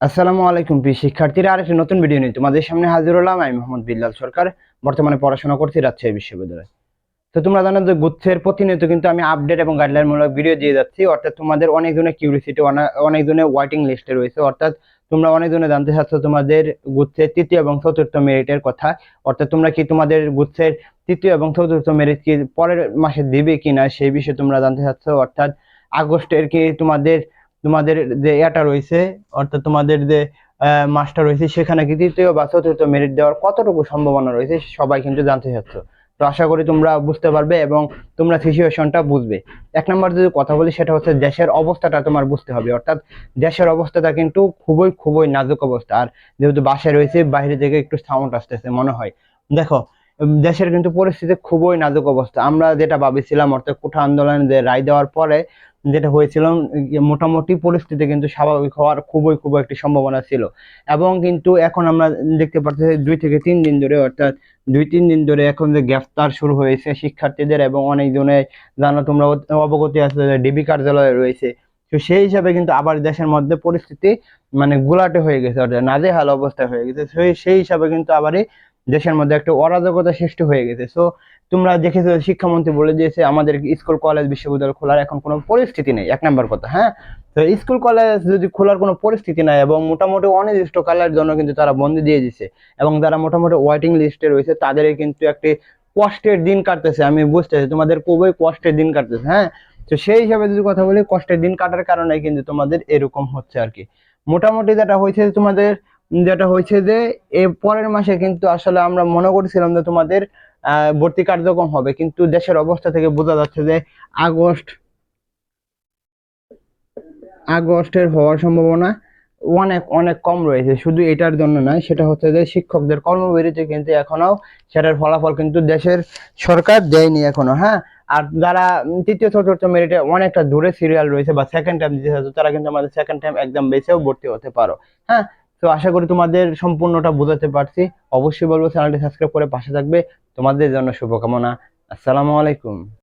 আসসালামু আলাইকুম প্রিয় শিক্ষার্থীরা, আরেকটি নতুন ভিডিও নিয়ে তোমাদের সামনে হাজির হলাম। আমি মোহাম্মদ বিল্লাল সরকার, বর্তমানে পড়াশোনা করছি রাজশাহী বিশ্ববিদ্যালয়ে। তো তোমরা জানো যে গুচ্ছের প্রতিনিয়ত কিন্তু আমি আপডেট এবং গাইডলাইন মূলক ভিডিও দিয়ে যাচ্ছি। অর্থাৎ তোমাদের অনেক ধরনের কিউরিসিটি অনেক ধরনের ওয়াইটিং লিস্টে রয়েছে। অর্থাৎ তোমরা অনেক ধরনের জানতে চাচ্ছ তোমাদের গুচ্ছের তৃতীয় এবং চতুর্থ মেরিটের কথা। অর্থাৎ তোমরা কি তোমাদের গুচ্ছের তৃতীয় এবং চতুর্থ মেরিট কি পরের মাসে দিবে কিনা, সেই বিষয়ে তোমরা জানতে চাচ্ছ। অর্থাৎ আগস্টের কি তোমাদের তোমাদের যে এটা রয়েছে, অর্থাৎ তোমাদের যে মাস্টার রয়েছে, সেখানে কি তৃতীয় বা চতুর্থ মেরিট দেওয়ার কতটুকু সম্ভাবনা রয়েছে সবাই কিন্তু জানতে চাচ্ছ। তো আশা করি তোমরা বুঝতে পারবে এবং তোমরা সিচুয়েশনটা বুঝবে। এক নম্বর যদি কথা বলি, সেটা হচ্ছে দেশের অবস্থাটা তোমার বুঝতে হবে। অর্থাৎ দেশের অবস্থাটা কিন্তু খুবই খুবই নাজুক অবস্থা। আর যেহেতু বাসায় রয়েছে, বাইরে থেকে একটু সাউন্ড আসতেছে মনে হয়। দেখো, দেশের কিন্তু পরিস্থিতি খুবই নাজুক অবস্থা। আমরা যেটা ভাবেছিলাম, অর্থাৎ কোঠা আন্দোলনে রায় দেওয়ার পরে যেটা হয়েছিল মোটামুটি পরিস্থিতি কিন্তু স্বাভাবিক হওয়ার খুবই খুবই একটি সম্ভাবনা ছিল। এবং কিন্তু এখন আমরা দেখতে পাচ্ছি দুই থেকে তিন দিন ধরে, অর্থাৎ দুই, তিন দিন ধরে এখন যে গ্রেফতার শুরু হয়েছে শিক্ষার্থীদের এবং অনেক জনের জানো তোমরা অবগতি আছে ডিবি কার্যালয়ে রয়েছে। তো সেই হিসাবে কিন্তু আবার দেশের মধ্যে পরিস্থিতি মানে গোলাটে হয়ে গেছে, অর্থাৎ নাজেহাল অবস্থা হয়ে গেছে। সেই সেই হিসাবে কিন্তু আবারই দেশের মধ্যে একটা অরাজকতা সৃষ্টি হয়ে গেছে। সো তোমরা দেখেছ, শিক্ষামন্ত্রী বলে দিয়েছে, আমাদের স্কুল, কলেজ, বিশ্ববিদ্যালয় খোলার এখন কোনো পরিস্থিতি নেই। এক নাম্বার কথা হ্যাঁ? তো স্কুল, কলেজ যদি খোলার কোনো পরিস্থিতি নাই এবং মোটামুটি অনির্দিষ্ট অনির্দিষ্টকালের জন্য কিন্তু তারা বন্ধ দিয়ে দিছে এবং যারা মোটামুটি ওয়েটিং লিস্টে রয়েছে তাদের কিন্তু একটি কষ্টের দিন কাটতেছে। আমি বুঝতেছি তোমাদের খুবই কষ্টের দিন কাটতেছে হ্যাঁ? তো সেই হিসাবে যদি কথা বলি, কষ্টের দিন কাটার কারণে কিন্তু তোমাদের এরকম হচ্ছে আর কি। মোটামুটি যেটা হয়েছে, তোমাদের যেটা হয়েছে যে এর পরের মাসে কিন্তু আসলে আমরা মনে করছিলাম যে তোমাদের ভর্তি কার্যক্রম হবে। কিন্তু দেশের অবস্থা থেকে বোঝা যাচ্ছে যে, আগস্ট, আগস্টের হওয়ার সম্ভাবনা অনেক অনেক কম রয়েছে। শুধু এটার জন্য নয়, সেটা হচ্ছে যে শিক্ষকদের কর্মবিরতি কিন্তু এখনও সেটার ফলাফল কিন্তু দেশের সরকার দেয়নি এখনও হ্যাঁ? আর যারা তৃতীয়, চতুর্থ মেরিটে অনেকটা দূরে সিরিয়াল রয়েছে বা সেকেন্ড টাইম দিতে তারা কিন্তু আমাদের সেকেন্ড টাইম একদম বেছেও ভর্তি হতে পারো হ্যাঁ? তো আশা করি তোমাদের সম্পূর্ণটা বোঝাতে পারছি। অবশ্যই বলব চ্যানেলটি সাবস্ক্রাইব করে পাশে থাকবে। তোমাদের জন্য শুভকামনা। আসসালামু আলাইকুম।